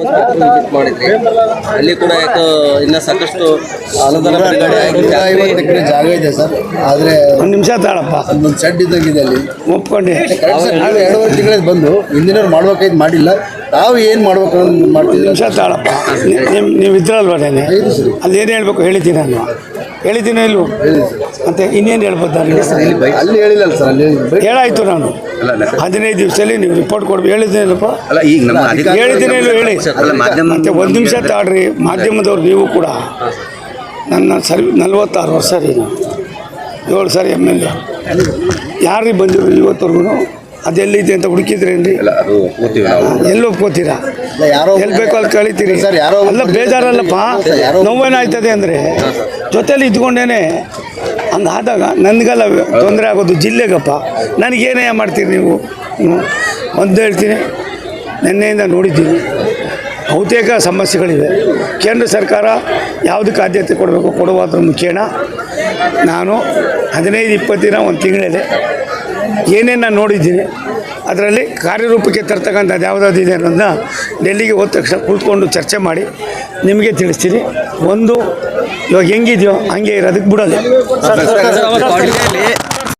Visit ಮಾಡಿದ್ರಿ ಅಲ್ಲಿ ಕೂಡ ಯಾಕೋ ಇನ್ನ ಸಾಕಷ್ಟು ಅನುದಾನ ಬಿಡುಗಡೆ ಆಗಿದೆ. ಐವತ್ತು ಎಕರೆ ಜಾಗ ಇದೆ ಸರ್. ಆದರೆ ಒಂದು ನಿಮಿಷ ತಾಳಪ್ಪ. ಒಂದು ಶೆಡ್ ಇದ್ದಂಗಿದೆ ಅಲ್ಲಿ. ಒಪ್ಕೊಂಡೆ. ನಾವು ಎರಡೂವರೆ ತಿಂಗಳಿಗೆ ಬಂದು ಇಂಜಿನಿಯರ್ ಮಾಡ್ಬೇಕಾಯ್ತು ಮಾಡಿಲ್ಲ. ನಾವು ಏನು ಮಾಡ್ಬೇಕು ಅನ್ನೋದು ಮಾಡ್ತಿದ್ದೀವಿ ನಿಮಿಷ ತಾಳಪ್ಪ. ನಿಮ್ಮ ನೀವು ಇದ್ರಲ್ವ ನೆನೆ ಅಲ್ಲಿ ಏನು ಹೇಳ್ಬೇಕು ಹೇಳಿದ್ದೀನಿ ನಾನು. ಹೇಳಿದ್ದೀನಿ ಇಲ್ವೋ? ಸರ್ ಮತ್ತೆ ಇನ್ನೇನು ಹೇಳ್ಬೋದು ನಾನು? ಅಲ್ಲಿ ಹೇಳಿಲ್ಲ ಸರ್ ಅಲ್ಲಿ ಹೇಳಾಯ್ತು ನಾನು. ಹದಿನೈದು ದಿವಸದಲ್ಲಿ ನೀವು ರಿಪೋರ್ಟ್ ಕೊಡ್ಬೇಕು. ಅಧಿಕಾರಿ ಹೇಳಿದ್ದೀನಿ ಇಲ್ವೋ? ಹೇಳಿ. ಮತ್ತೆ ಒಂದು ನಿಮಿಷ ತಾಡ್ರಿ. ಮಾಧ್ಯಮದವ್ರು ನೀವು ಕೂಡ. ನನ್ನ ಸರ್ವಿ ನಲ್ವತ್ತಾರು ವರ್ಷ ರೀ ನಾನು. ಏಳು ಸರಿ ಎಂ ಎಲ್ ಎ. ಯಾರಿಗೆ ಬಂದಿರು ಇವತ್ತವರೆಗೂ ಅದೆಲ್ಲಿದೆ ಅಂತ ಹುಡುಕಿದ್ರೇನ್ರಿ? ಎಲ್ಲಿ ಒಪ್ಕೋತೀರಾ? ಎಲ್ಲಿ ಬೇಕೋ ಅಲ್ಲಿ ಕಳಿತೀರಿ. ಸರ್, ಯಾರೋ ಅಲ್ಲ ಬೇಜಾರಲ್ಲಪ್ಪ. ನೋವೇನಾಯ್ತದೆ ಅಂದರೆ ಜೊತೆಲಿ ಇದ್ಕೊಂಡೇನೆ ಹಂಗಾದಾಗ ನನಗೆಲ್ಲ ತೊಂದರೆ ಆಗೋದು ಜಿಲ್ಲೆಗಪ್ಪ. ನನಗೇನೇ ಮಾಡ್ತೀರಿ ನೀವು. ಒಂದು ಹೇಳ್ತೀನಿ. ನಿನ್ನೆಯಿಂದ ನೋಡಿದ್ದೀನಿ. ಬಹುತೇಕ ಸಮಸ್ಯೆಗಳಿವೆ. ಕೇಂದ್ರ ಸರ್ಕಾರ ಯಾವುದಕ್ಕೆ ಆದ್ಯತೆ ಕೊಡಬೇಕು ಕೊಡುವುದ್ರ ಮುಖೇನ ನಾನು ಹದಿನೈದು ಇಪ್ಪತ್ತು ದಿನ ಒಂದು ತಿಂಗಳಿದೆ ಏನೇನು ನಾನು ನೋಡಿದ್ದೀನಿ ಅದರಲ್ಲಿ ಕಾರ್ಯರೂಪಕ್ಕೆ ತರ್ತಕ್ಕಂಥದ್ದು ಯಾವುದಾದ್ರು ಇದೆ ಅನ್ನೋದನ್ನ ಡೆಲ್ಲಿಗೆ ಹೋದ ತಕ್ಷಣ ಕುಳಿತುಕೊಂಡು ಚರ್ಚೆ ಮಾಡಿ ನಿಮಗೆ ತಿಳಿಸ್ತೀನಿ ಒಂದು ಇವಾಗ ಹೆಂಗಿದೆಯೋ ಹಂಗೆ ಇರೋದಕ್ಕೆ ಬಿಡೋದು